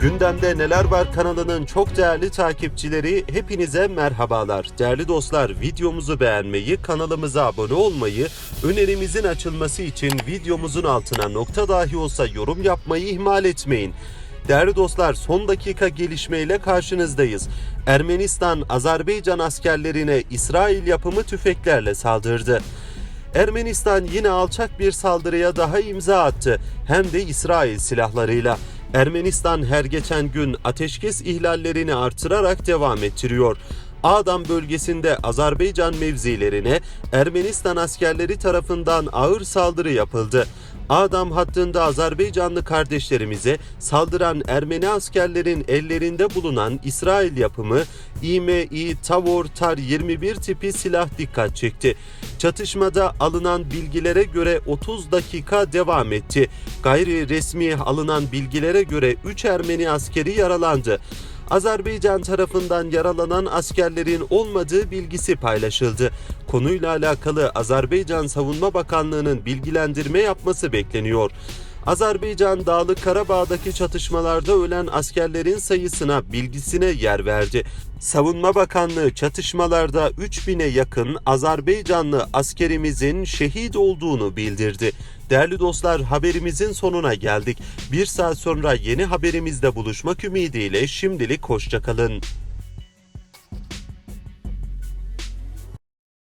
Gündemde Neler Var kanalının çok değerli takipçileri hepinize merhabalar. Değerli dostlar videomuzu beğenmeyi, kanalımıza abone olmayı, önerimizin açılması için videomuzun altına nokta dahi olsa yorum yapmayı ihmal etmeyin. Değerli dostlar son dakika gelişmeyle karşınızdayız. Ermenistan Azerbaycan askerlerine İsrail yapımı tüfeklerle saldırdı. Ermenistan yine alçak bir saldırıya daha imza attı. Hem de İsrail silahlarıyla. Ermenistan her geçen gün ateşkes ihlallerini artırarak devam ettiriyor. Ağdam bölgesinde Azerbaycan mevzilerine Ermenistan askerleri tarafından ağır saldırı yapıldı. Ağdam hattında Azerbaycanlı kardeşlerimize saldıran Ermeni askerlerin ellerinde bulunan İsrail yapımı İMİ Tavor Tar 21 tipi silah dikkat çekti. Çatışmada alınan bilgilere göre 30 dakika devam etti. Gayri resmi alınan bilgilere göre 3 Ermeni askeri yaralandı. Azerbaycan tarafından yaralanan askerlerin olmadığı bilgisi paylaşıldı. Konuyla alakalı Azerbaycan Savunma Bakanlığı'nın bilgilendirme yapması bekleniyor. Azerbaycan Dağlık Karabağ'daki çatışmalarda ölen askerlerin sayısına bilgisine yer verdi. Savunma Bakanlığı çatışmalarda 3000'e yakın Azerbaycanlı askerimizin şehit olduğunu bildirdi. Değerli dostlar haberimizin sonuna geldik. Bir saat sonra yeni haberimizde buluşmak ümidiyle şimdilik hoşçakalın.